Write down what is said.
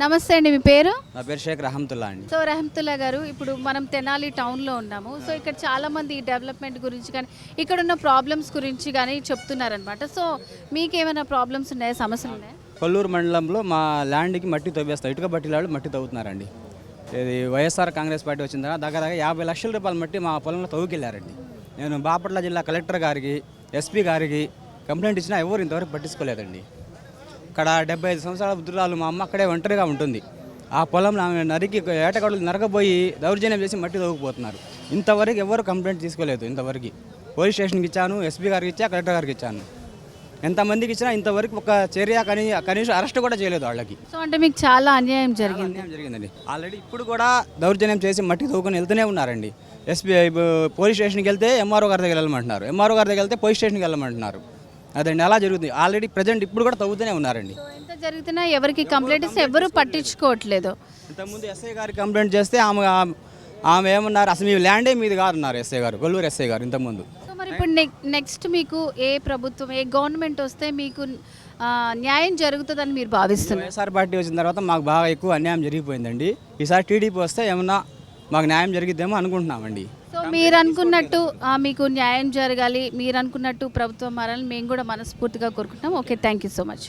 నమస్తే అండి మీ పేరు? నా పేరు షేక్ రహమతుల్లా అండి. సో రహమతుల్లా గారు ఇప్పుడు మనం తెనాలి టౌన్లో ఉన్నాము. సో ఇక్కడ చాలా మంది ఈ డెవలప్మెంట్ గురించి కానీ ఇక్కడ ఉన్న ప్రాబ్లమ్స్ గురించి కానీ చెప్తున్నారనమాట. సో మీకేమైనా ప్రాబ్లమ్స్ ఉన్నాయా? సమస్యలు ఉన్నాయా? కొల్లూరు మండలంలో మా ల్యాండ్కి మట్టి తవ్వేస్తారు. ఇటుక బట్టిలాడు మట్టి తవ్వుతున్నారండి. ఇది వైఎస్ఆర్ కాంగ్రెస్ పార్టీ వచ్చిన తర్వాత దగ్గర దగ్గర యాభై లక్షల రూపాయల మట్టి మా పొలంలో తవ్వుకెళ్ళారండి. నేను బాపట్ల జిల్లా కలెక్టర్ గారికి ఎస్పీ గారికి కంప్లైంట్ ఇచ్చినా ఎవరు ఇంతవరకు పట్టించుకోలేదండి. ఇక్కడ డెబ్బై ఐదు సంవత్సరాల వృద్ధురాలు మా అమ్మ అక్కడే ఒంటరిగా ఉంటుంది. ఆ పొలంలో ఆమె నరికి ఏటగడులు నరకబోయి దౌర్జన్యం చేసి మట్టి తవ్వుకుపోతున్నారు. ఇంతవరకు ఎవరు కంప్లైంట్ తీసుకోలేదు ఇంతవరకు. పోలీస్ స్టేషన్కి ఇచ్చాను ఎస్పీ గారికి ఇచ్చా కలెక్టర్ గారికి ఇచ్చాను. ఎంతమందికి ఇచ్చినా ఇంతవరకు ఒక చర్య కనీ కనీసం అరెస్ట్ కూడా చేయలేదు వాళ్ళకి. సో అంటే మీకు చాలా అన్యాయం జరిగింది. అన్యాయం జరిగిందండి. ఆల్రెడీ ఇప్పుడు కూడా దౌర్జన్యం చేసి మట్టి తవ్వుకొని వెళ్తూనే ఉన్నారండి. ఎస్పీ పోలీస్ స్టేషన్కి వెళ్తే ఎంఆర్ఓ గారి దగ్గర వెళ్ళమంటున్నారు. ఎంఆర్ఓ గారి దగ్గర వెళ్తే పోలీస్ స్టేషన్కి వెళ్ళమంటున్నారు. అదండి అలా జరుగుతుంది. ఆల్రెడీ ప్రజెంట్ ఇప్పుడు కూడా తవ్వుతూనే ఉన్నారండి. ఎంత జరుగుతున్నా ఎవరికి కంప్లైంట్ ఇస్తే ఎవరు పట్టించుకోవట్లేదు. ఇంతకుముందు ఎస్ఐ గారికి కంప్లైంట్ చేస్తే ఆమె ఆమె ఏమన్నారు? అసలు మీ ల్యాండే మీది కాదు అన్నారు ఎస్ఐ గారు కొల్లూరు ఎస్ఐ గారు ఇంతకుముందు. సో మరి ఇప్పుడు నెక్స్ట్ మీకు ఏ ప్రభుత్వం ఏ గవర్నమెంట్ వస్తే మీకు న్యాయం జరుగుతుందని మీరు భావిస్తున్నారు? వైఎస్ఆర్ పార్టీ వచ్చిన తర్వాత మాకు బాగా ఎక్కువ అన్యాయం జరిగిపోయిందండి. ఈసారి టీడీపీ వస్తే ఏమన్నా మాకు న్యాయం జరిగిద్దేమో అనుకుంటున్నామండి. సో మీరు అనుకున్నట్టు మీకు న్యాయం జరగాలి. మీరు అనుకున్నట్టు ప్రభుత్వం మారాలని మేము కూడా మనస్ఫూర్తిగా కోరుకుంటున్నాం okay thank you so much